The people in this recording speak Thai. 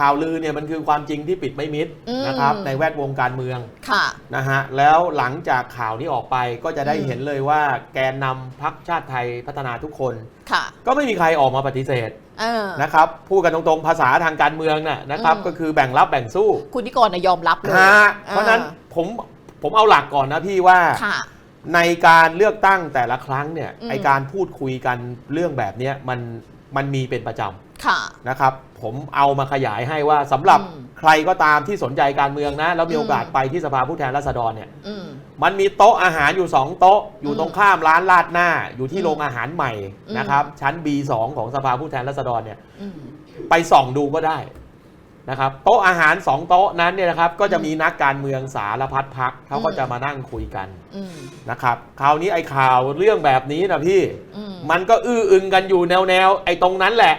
ข่าวลือเนี่ยมันคือความจริงที่ปิดไม่มิดอืม นะครับในแวดวงการเมืองค่ะ นะฮะแล้วหลังจากข่าวนี้ออกไปก็จะได้อืม เห็นเลยว่าแกนนำพักชาติไทยพัฒนาทุกคน ค่ะก็ไม่มีใครออกมาปฏิเสธเออ นะครับพูดกันตรงๆภาษาทางการเมืองน่ะนะครับอืม ก็คือแบ่งรับแบ่งสู้คุณนิกรนะยอมรับเลยฮะเพราะฉะนั้นผมผมเอาหลักก่อนนะพี่ว่า ค่ะ ในการเลือกตั้งแต่ละครั้งเนี่ยอืม ไอการพูดคุยกันเรื่องแบบเนี้ยมันมันมีเป็นประจำ ค่ะนะครับผมเอามาขยายให้ว่าสำหรับอืมใครก็ตามที่สนใจการเมืองนะ แล้วมีอืมโอกาสไปที่สภาผู้แทนราษฎรเนี่ยอืมมันมีโต๊ะอาหารอยู่ 2 โต๊ะ อยู่อืมตรงข้ามร้านลาดหน้า อยู่ที่อืมโรงอาหารใหม่อืมนะครับ ชั้น B2 ของสภาผู้แทนราษฎรเนี่ยอืมไปส่องดูก็ได้นะครับโต๊ะอาหาร 2 โต๊ะนั้นเนี่ยนะครับก็จะมีนักการเมืองสารพัดพักเขาก็อืมจะมานั่งคุยกันอืมนะครับคราวนี้ไอ้ข่าวเรื่องแบบนี้นะพี่อืมมันก็อื้ออึงกันอยู่แนวแนวๆไอ้ตรงนั้นแหละ